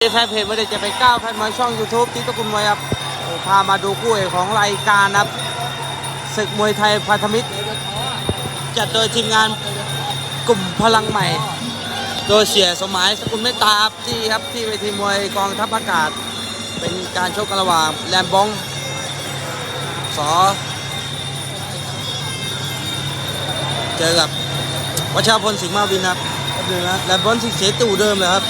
แฟนเพจไม่ได้จะไปก้าวแฟนมวยช่อง YouTube ที่ตะกุลมวยครับพามาดูคู่เอกของรายการครับศึกมวยไทยพันธมิตร จัดโดยทีมงานกลุ่มพลังใหม่ โดยเสียสมหมายสกุลเมตตาครับที่ครับที่เวทีมวยกองทัพอากาศ เป็นการชกกันระหว่างแรมบองสอเจอกับวัชรพลสิงห์มาวินครับแป๊บนึงนะแรมบองสิงเสตูเดิมเลยครับ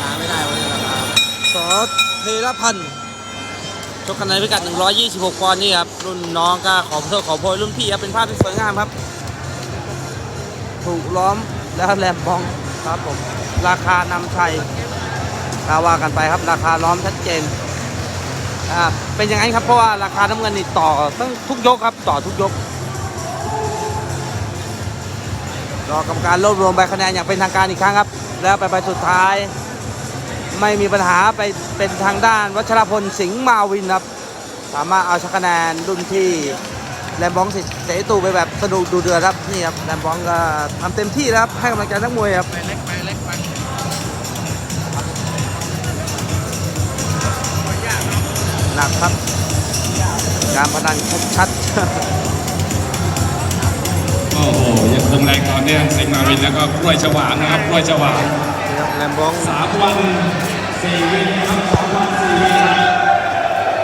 หาไม่ได้วันนี้ราคาสอ เทระพันธ์ชกกันในพิกัด 126 ปอนด์นี่ครับ รุ่นน้องก็ขอโทษขอโพยรุ่นพี่ครับเป็นภาพที่สวยงามครับ ถูกล้อมแล้วแรมบองครับผม ราคานำชัยกาว่ากันไปครับ ราคาล้อมชัดเจนอ่าเป็นอย่างนั้นครับเพราะว่าราคาน้ำเงินนี่ต่อตั้งทุกยกครับ ต่อทุกยกรอกรรมการรวบรวมใบคะแนนอย่างเป็นทางการอีกครั้งครับ แล้วไปไปสุดท้าย ไม่มีปัญหาไปเป็นทางด้านวัชรพลสิงห์มาวินครับ สามารถเอาชนะคะแนนรุ่นที่แรมบองเสยตูไปแบบสนุกดูเดือดครับนี่ครับแรมบองก็ทำเต็มที่แล้วครับให้กำลังใจนักมวยครับหนักครับ การพนันชัดโอ้โหยังคงแรงต่อเนื่องสิงห์มาวินแล้วก็กล้วยฉวางนะครับกล้วยฉวางๆนี่ครับแรมบองสามวัน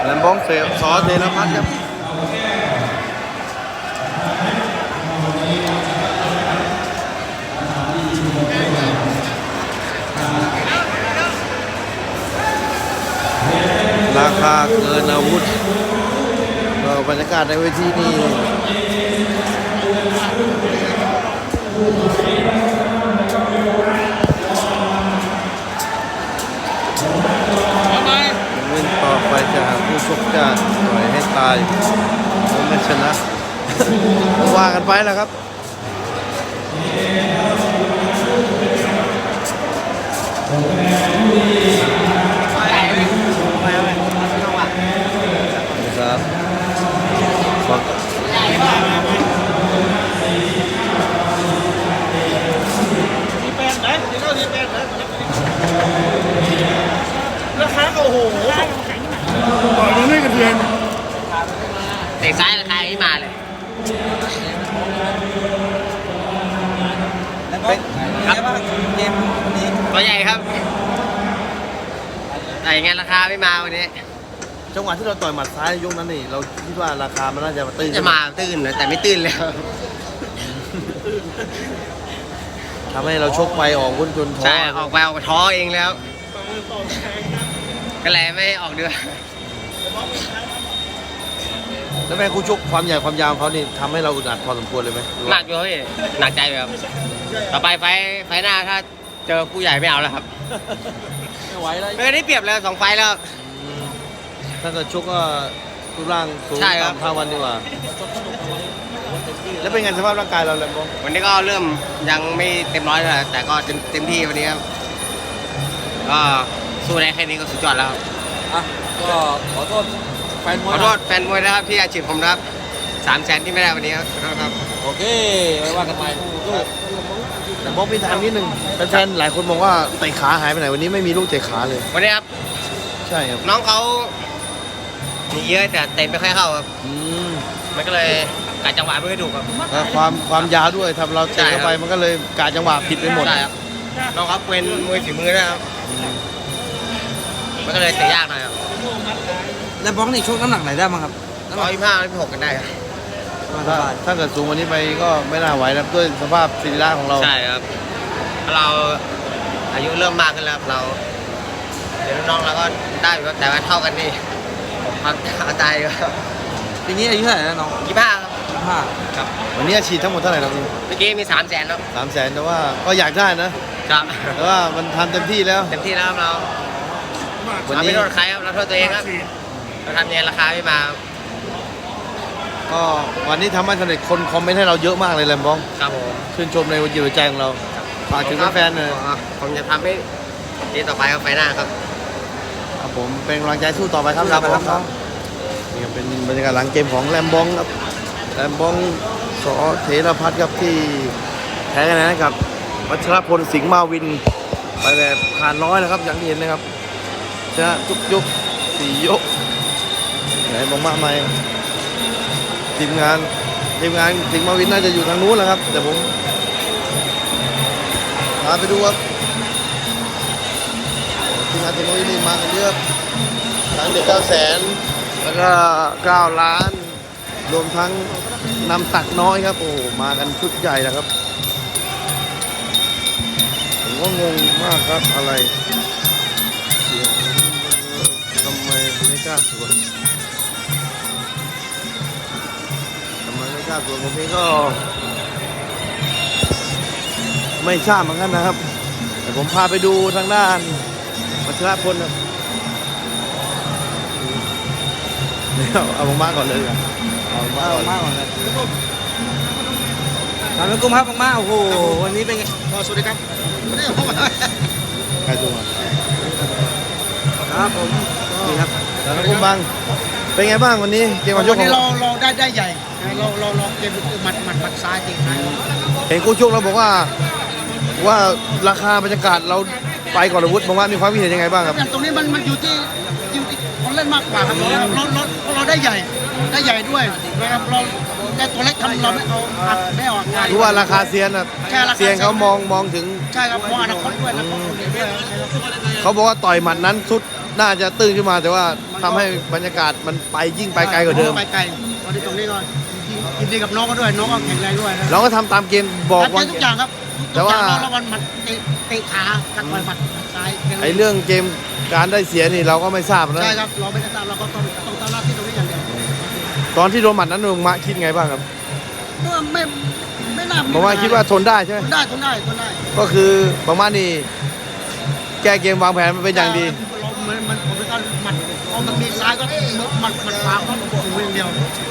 แลมบ้องเซลซอสเดลพัทครับราคาเกินอาวุธบรรยากาศในเวทีนี้ ชกจะปล่อยให้ตายผมไม่ชนะว่ากันไปแล้วครับครับฟัง เตะซ้ายราคาไม่มาเลยเป็นไงบ้างเกมวันนี้ตัวใหญ่ครับแต่ยังไงราคาไม่มาวันนี้จังหวะที่เราต่อยหมัดซ้ายในยกนั้นนี่เราคิดว่าราคามันน่าจะมาตื้นจะมาตื้นนะแต่ไม่ตื้นแล้วทำให้เราชกไปออกวุ้นจนท้อใช่ออกไปออกท้อเองแล้วก็เลยไม่ออกเดือ แล้วแม่คู่ชกความใหญ่ความยาวของเขานี่ทำให้เราอึดอัดพอสมควรเลยไหมหรือหนัว่ากอยู่พี่หนักใจอยู่ครับต่อไปไฟท์ไฟท์หน้าถ้าเจอผู้ใหญ่ไม่เอาแล้วครับไม่ไหวแล้วไม่ได้เปรียบแล้วสองไฟท์แล้วถ้าเกิดชกก็รูปร่างสูงใช่ครับต่ำเท่าวันดีกว่า แล้วเป็นไงสภาพร่างกายเราแลมโบวันนี้ก็เริ่มยังไม่เต็มร้อยเท่าไหร่แต่ก็เต็มเต็มที่วันนี้ครับก็สู้ได้แค่นี้ก็สุดยอดแล้วครับ อะ ก็ขอโทษแฟนมขวยอโทษแฟนมวยนะครับที่อาชีพผมนะครับสามแสนที่ไม่ได้วันนี้ครับขอโทษครับโอเคไว้ว่ากันใหม่สู้แต่บอกมีทางนิดนึงแฟนๆหลายคนมองว่าเตะขาหายไปไหนวันนี้ไม่มีลูกเตะขาเลย วันนี้ครับใช่ครับน้องเขามีเยอะแต่เตะไม่ค่อยเข้าครับอืมมันก็เลยกัดจังหวะไม่ค่อยถูกครับแล้วความความยาวด้วยทำเราเตะเข้าไปใช่ครับมันก็เลยกาจังหวะผิดไปหมดใช่ครับน้องเขาเป็นมวยฝีมือนะครับ มันก็เลยเตะยากหน่อยครับแล้วบ้องนี่ชกน้ำหนักไหนได้บ้างครับร้อยยี่ห้าร้อยหกกันได้ครับถ้าถ้าเกิดสูงกวันนี้ไปก็ไม่น่าไหวนะด้วยสภาพสรีระของเรา ใช่ครับเพราะเราอายุเริ่มมากขึ้นแล้วครับเรา เดี๋ยวน้องเราก็ได้อยู่ครับแต่ว่าเท่ากันนี่ความเอาตายอยู่ครับปีนี้อายุเท่าไหร่แล้วน้องยี่ห้าครับห้าครับวันนี้ฉีดทั้งหมดเท่าไหร่ครับเมื่อกี้มีสามแสนแล้วสามแสนแต่ว่าก็อยากได้นะ ครับแต่ว่ามันทำเต็มที่แล้ว เต็มที่แล้วครับเรา วันเรานี้ไม่โทษใครครับเราโทษตัวเองครับเราทำเนี่ยราคาไม่มาครับก็วันนี้ทำให้สำเร็จคนคอมเมนต์ให้เราเยอะมากเลยแลมบ้อง ครับผมชื่นชมในวันจิตวิจัยของเราฝากถึงแฟนๆหน่อยอะผมจะทำให้ดีต่อไปครับไฟหน้าครับ ครับผมเป็นกำลังใจสู้ต่อไปครับครับ ผมครับนี่ก็เป็นบรรยากาศหลังเกมของแลมบองครับแลมบองสอเทรพัฒน์ครับที่แพ้คะแนนให้กับวัชรพลสิงห์มาวิน ไปแบบขาดร้อยนะครับอย่างที่เห็นนะครับช นะ ทุกยกสี่ยกไหนบอกมาใหม่ทีมงานทีมงานสิงห์มาวินน่าจะอยู่ทางนู้นแหละครับ แต่ผมพาไปดูครับทีมงานสิงมาวินนี่มากันเยอะทั้งเด็กเก้าแสนแล้วก็เก้าล้าน รวมทั้งนำตักน้อยครับ โอ้มากันชุดใหญ่นะครับผมก็งงมากครับอะไร ก้าสวนทำไมไม่กล้าสวนผมเองก็ ไม่ทราบเหมือนกันนะครับ แต่ผมพาไปดูทางด้านวัชรพลครับเดี๋ยวเอามากก่อนเลยดีกว่าเอามากก่อนมากกว่าเลยถามกุ้มครับมากๆโอ้โหวันนี้เป็นไงสวัสดีครับไม่ได้เข้ามาใครตัวครับผมนี่ครับ แล้วคุณบัง เป็นไงบ้างวันนี้เกมการชวักนขอนี้งเราเราได้ได้ใหญ่นะเราเราเราเกมหมัดหมัดหมัดซ้ายตีซ้ายเห็นคู่ชกเราบอกว่า ว่าราคาบรรยากาศเราไปก่อนอาวุธบอกว่ามีความคิดเห็นยังไงบ้างครับ อย่างตรงนี้มันมันอยู่ที่อยู่ที่คนเล่นมากกว่าครับเราเราเราเราได้ใหญ่ได้ใหญ่ด้วยนะครับเราได้ตัวเล็กทำเราไม่เอาอัดไม่ออกงานรู้ว่าราคาเซียนอะใช่ราคาเซียนเขามองมองถึง ใช่ครับมองอนาคตด้วยนะครด้วยใช่ครับเขาบอกว่าต่อยหมัดนั้นสุด น่าจะตื้นขึ้นมาแต่ว่าทำให้บรรยากาศมันไปยิ่งไปไกลกว่าเดิมไปไกลตอนนี้ตรงนี้ก็ยินดีกับน้องก็ด้วยน้องก็แข็งแรงด้วยนะเราก็ทำตามเกมบอกทำว่าได้ทุกอย่างครับแต่ว่า ทุกอย่งเราวันหมัดเตะเตะขากัดต่อยหมัดซ้ายไอ้เรื่องเกมการได้เสียนี่เราก็ไม่ทราบนะใช่ครับเราไม่ได้ตามเราก็ต้องต้องตามหน้าที่ตรงนี้อย่างเดียวตอนที่โดนหมัดนั้นลุงมะคิดไงบ้างครับก็ไม่ไม่น่าบอกว่าคิดว่าทนได้ใช่ไหมทนได้ทนได้ทนได้ก็คือประมาณนี้แก้เกมวางแผนมันเป็นอย่างดีเราเห มือนมันผมเป็หมัดพอมันมีซ้ายก็หมัดหมัดขวาก็ถึงอย่างเดียว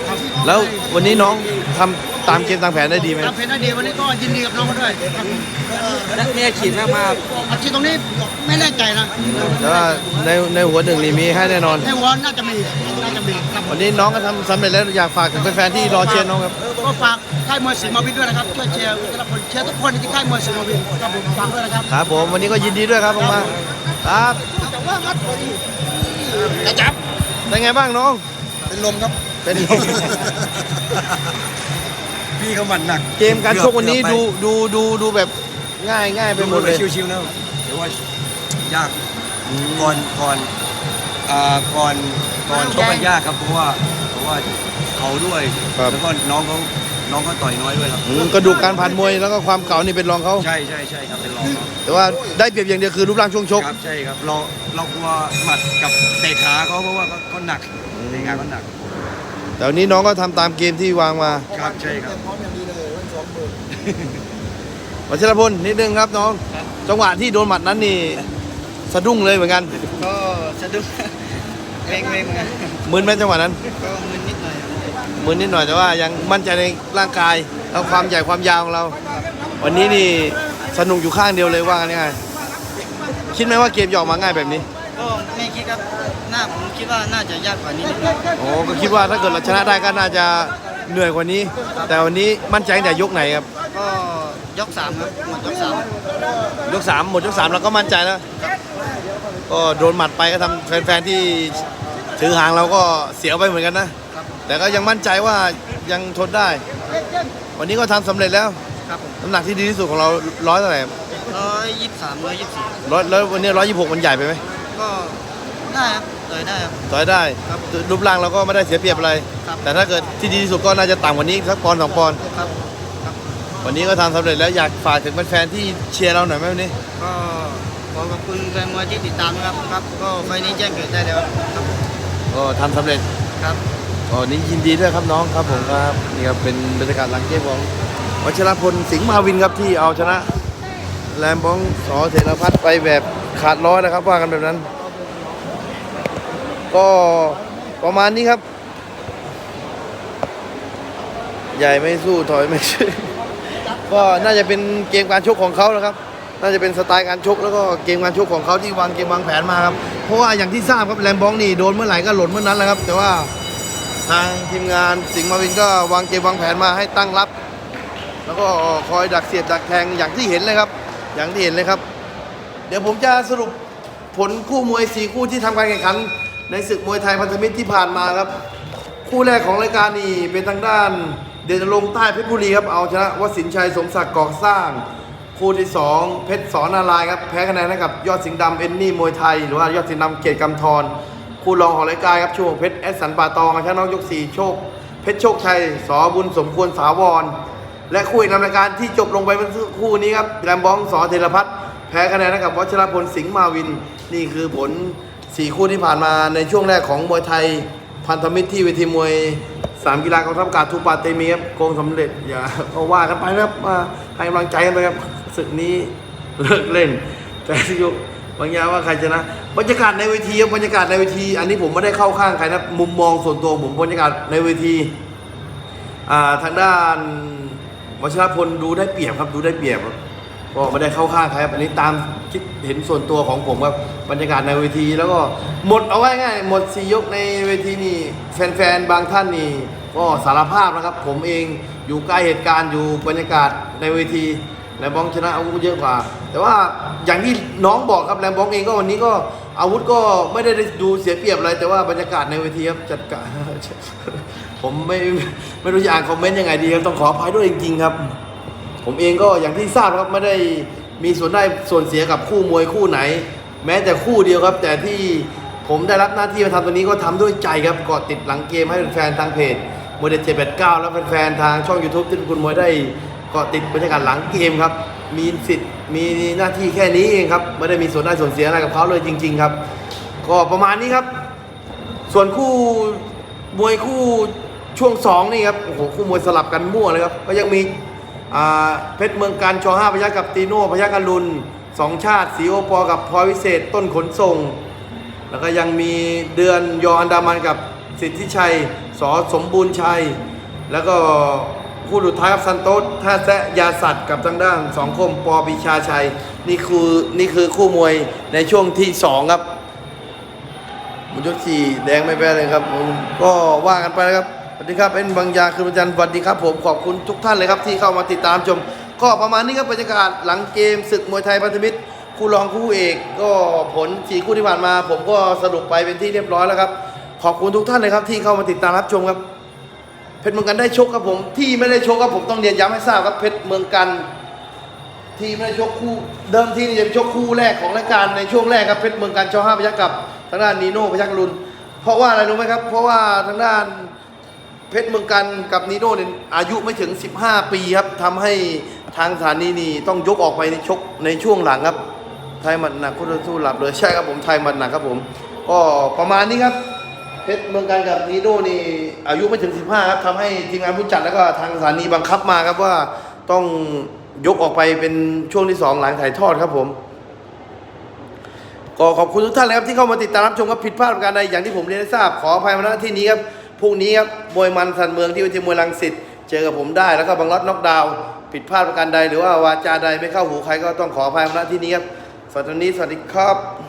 ครับแล้ววันนี้น้องทำตามเกมตามแผนได้ดีไหมทำเพลงได้ดีวันนี้ก็ยินดีกับน้องเขาด้วยครับนักเมียขีดมากมากอาชีพตรงนี้ไม่แน่ใจนะแต่ว่าในในหัวหนึ่งนี่มีให้แน่นอน ให้วอนน่าจะมีน่าจะมีครับวันนี้น้องก็ทำสำเร็จแล้วอยากฝากถึงแฟนๆที่รอเชียร์น้องครับ ก็ฝากค่ายมวยศรีมาวินด้วยนะครับช่วยเชียร์แต่ละคนเชียร์ทุกคนที่ค่ายมวยศรีมาวินครับผมฝากด้วยนะครับ ครับผมวันนี้ก็ยินดีด้วยครับมากๆ ครับกระจับเป็นไงบ้างน้อง เป็นลมครับ เป็นพี่เขาหมันหนัก เกมการชกวันนี้ดูดูดูดูแบบง่ายง่ายไปหมดเลยชิวๆนะเดี๋ยวว่ายากก่อนก่อนอ่าก่อนก่อนชกมันยากครับเพราะว่าเพราะว่าเขาด้วยครับแล้วก็น้องเขา น้องเขาต่อยน้อยด้วยครับอืมกระดูกการผ่านมวยแล้วก็ความเก่านี่เป็นรองเขาใช่ใช่ใช่ครับเป็นรองเขาแต่ว่าได้เปรียบอย่างเดียวคือรูปร่างช่วงชก ครับใช่ครับเราเรากลัวหมัดกับเตะขาเขาเพราะว่าเขาเขาหนักเตะขาเขาหนักแต่วันนี้น้องก็ทำตามเกมที่วางมาครับใช่ครับวัชรพลนิดนึงครับน้อง จังหวะที่โดนหมัดนั้นนี่สะดุ้งเลยเหมือนกันก็สะดุ้งเวงเวงนะมึนไหมจังหวะนั้น ก็มึนนิดหน่อย มึนนิดหน่อยแต่ว่ายังมั่นใจในร่างกายแล้วความใหญ่ความยาวของเรา วันนี้นี่สนุกอยู่ข้างเดียวเลยว่ากันง่ายๆคิดไหมว่าเกมจะออกมาง่ายแบบนี้ก็ไม่คิดครับหน้าผมคิดว่าน่าจะยากกว่านี้นิดหน่อยโอ้ก็คิดว่าถ้าเกิดเราชนะได้ก็น่าจะเหนื่อยกว่านี้ แต่วันนี้มั่นใจตั้งแต่ยกไหนครับก็ยกสามครับหมดยกสามยกสามหมดยกสามเราก็มั่นใจแล้วก็โดนหมัดไปก็ทำแฟนๆที่ถือหางเราก็เสียวไปเหมือนกันนะ แต่ก็ยังมั่นใจว่ายังทนได้ วันนี้ก็ทำสำเร็จแล้วครับผมน้ำหนักที่ดีที่สุดของเราร้อยเท่าไหร่ร้อยยี่สิบสามร้อยยี่สิบสี่ร้อยแล้ววันนี้ร้อยยี่สิบหกมันใหญ่ไปไหมก็ได้ครับต่อยได้ครับ ต่อยได้ครับรูปร่างเราก็ไม่ได้เสียเปรียบอะไร ครับ แต่ถ้าเกิดที่ดีที่สุดก็น่าจะต่ำกว่านี้สักปอนด์สองปอนด์ครับ วันนี้ก็ทำสำเร็จแล้วอยากฝากถึงแฟนๆที่เชียร์เราหน่อยไหมวันนี้ ก็ขอขอบคุณแฟนมวยที่ติดตามนะครับครับ ก็ไฟล์นี้แจ้งเกิดได้แล้วครับก็ทำสำเร็จครับ ก็นี้ยินดีด้วยครับน้องครับผมครับนี่ครับเป็นบรรยากาศหลังเกมของวัชรพลสิงห์มาวินครับที่เอาชนะแรมบองสอเสรพัฒน์ไปแบบขาดร้อยนะครับว่ากันแบบนั้น ก็ประมาณนี้ครับ ใหญ่ไม่สู้ถอยไม่ช่วยก็น่าจะเป็นเกมการชกของเขานะครับ น่าจะเป็นสไตล์การชกแล้วก็เกมการชกของเขาที่วางเกมวางแผนมาครับ เพราะว่าอย่างที่ทราบครับแรมบองนี่โดนเมื่อไหร่ก็หล่นเมื่อนั้นแหละครับ แต่ว่า ทางทีมงานสิงห์มาวินก็วางเกมวางแผนมาให้ตั้งรับ แล้วก็คอยดักเสียบดักแทงอย่างที่เห็นเลยครับ อย่างที่เห็นเลยครับ เดี๋ยวผมจะสรุปผลคู่มวยสี่คู่ที่ทำการแข่งขัน ในศึกมวยไทยพันธมิตรที่ผ่านมาครับ คู่แรกของรายการนี่เป็นทางด้าน เดชรงใต้เพชรบุรีครับเอาชนะวสินชัยสมศักดิ์ก่อสร้าง คู่ที่ 2 เพชรสอนารายครับแพ้คะแนนให้กับยอดสิงห์ดำเอนนี่มวยไทย หรือว่ายอดสิงห์ดำเกียรติกำธร คู่รองของรายการครับช่วงเพชรแอสสันป่าตองชนะน้องยกสี่โชค เพชรโชคชัยสอบุญสมควรสาวร และคู่อีกนำรายการที่จบลงไปเมื่อสักครู่นี้ครับแรมบองสอเทรพัฒน์แพ้คะแนนให้กับวัชรพลสิงห์มาวิน นี่คือผล 4 คู่ที่ผ่านมาในช่วงแรกของมวยไทย พันธมิตรที่เวทีมวยสามกีฬากองทัพอากาศทูปาเตมีครับโกงสำเร็จอย่าก็ว่ากันไปนะครับมาให้กำลังใจกันไปครับศึกนี้เลิกเล่น แต่ยกบางอย่างว่าใครชนะ บรรยากาศในเวทีบรรยากาศในเวที อันนี้ผมไม่ได้เข้าข้างใครนะมุมมองส่วนตัวผมบรรยากาศในเวทีอ่าทางด้านวชรพลดูได้เปรียบครับดูได้เปรียบครับก็ไม่ได้เข้าข้างใครครับอันนี้ตามคิดเห็นส่วนตัวของผมครับบรรยากาศในเวที แล้วก็หมดเอาไว้ง่ายหมดสี่ยกในเวทีนี่แฟนๆบางท่านนี่ก็สารภาพนะครับ ผมเองอยู่ใกล้เหตุการณ์อยู่บรรยากาศในเวทีแรมบองชนะอาวุธเยอะกว่า แต่ว่าอย่างที่น้องบอกครับแรมบองเองก็วันนี้ก็ อาวุธก็ไม่ได้ดูเสียเปรียบอะไรแต่ว่าบรรยากาศในเวทีครับจัดการผมไม่ไม่รู้จะอ่านคอมเมนต์ยังไงดีครับต้องขออภัยด้วยจริงๆครับ ผมเองก็อย่างที่ทราบครับไม่ได้มีส่วนได้ส่วนเสียกับคู่มวยคู่ไหน แม้แต่คู่เดียวครับ แต่ที่ผมได้รับหน้าที่มาทำตัวนี้ก็ทำด้วยใจครับเกาะติดหลังเกมให้แฟนทางเพจมวยเด็ดเจ็ดแปดเก้าแล้วแฟนๆทางช่อง YouTube ที่คุณมวยได้เกาะติดบรรยากาศหลังเกมครับ มีสิทธิ์ มีหน้าที่แค่นี้เองครับไม่ได้มีส่วนได้ส่วนเสียอะไรกับเขาเลยจริง ๆ ครับ ก็ประมาณนี้ครับ ส่วนคู่มวยคู่ช่วงสองนี่ครับโอ้โหคู่มวยสลับกันมั่วเลยครับก็ยังมีเพชรเมืองการชอห้าพยักกับตีโน่พยักการุนสองชาติสีโอปอกับพลอยวิเศษต้นขนส่ง แล้วก็ยังมีเดือนยออันดามันกับสิทธิชัยสอสมบูรณ์ชัย แล้วก็ คู่สุดท้ายครับซันโตสท่าแซะยาสัตว์กับทางด้านสองคมปอปีชาชัย นี่คือนี่คือคู่มวยในช่วงที่สองครับมุนยศสี่แดงไม่แพ้เลยครับผมก็ว่ากันไปนะครับสวัสดีครับเป็นบางยาคือประจันทร์สวัสดีครับ ผมขอบคุณทุกท่านเลยครับที่เข้ามาติดตามชม ก็ประมาณนี้ครับบรรยากาศหลังเกมศึกมวยไทยพันธมิตรคู่รองคู่เอกก็ผลสี่คู่ที่ผ่านมา ผมก็สรุปไปเป็นที่เรียบร้อยแล้วครับ ขอบคุณทุกท่านเลยครับที่เข้ามาติดตามรับชมครับ เพชรเมืองกันได้ชกครับผม ที่ไม่ได้ชกครับผมต้องเรียนย้ำให้ทราบครับเพชรเมืองกัน ที่ไม่ได้ชกคู่เดิมที่นี่จะเป็นชกคู่แรกของรายการในช่วงแรกครับเพชรเมืองการชอห้าพยักกับทางด้านนีโน่พยักรุนเพราะว่าอะไรรู้ไหมครับ เพราะว่าทางด้านเพชรเมืองกันกับนีโน่เนี่ยอายุไม่ถึง 15 ปีครับทำให้ทางสถานีนี่ต้องยกออกไปในชกในช่วงหลังครับไทยมันหนักคู่ต่อสู้หลับเลยใช่ครับผมไทยมันหนักครับผมก็ประมาณนี้ครับ เพชรเมืองกันกับนีโน่นี่อายุไม่ถึง 15ครับทำให้ทีมงานผู้จัดแล้วก็ทางสถานีบังคับมาครับว่าต้องยกออกไปเป็นช่วงที่ 2 หลังถ่ายทอดครับผม ก็ขอบคุณทุกท่านเลยครับที่เข้ามาติดตามรับชมครับผิดพลาดประการใดอย่างที่ผมเรียนให้ทราบขออภัยมาณที่นี้ครับพรุ่งนี้ครับมวยมันสันเมืองที่เวทีมวยลังสิตเจอกับผมได้แล้วก็บังรัดน็อกดาวน์ผิดพลาดประการใด หรือว่าวาจาใดไม่เข้าหูใครก็ต้องขออภัยมาณที่นี้ครับสวัสดีวันนี้สวัสดีครับ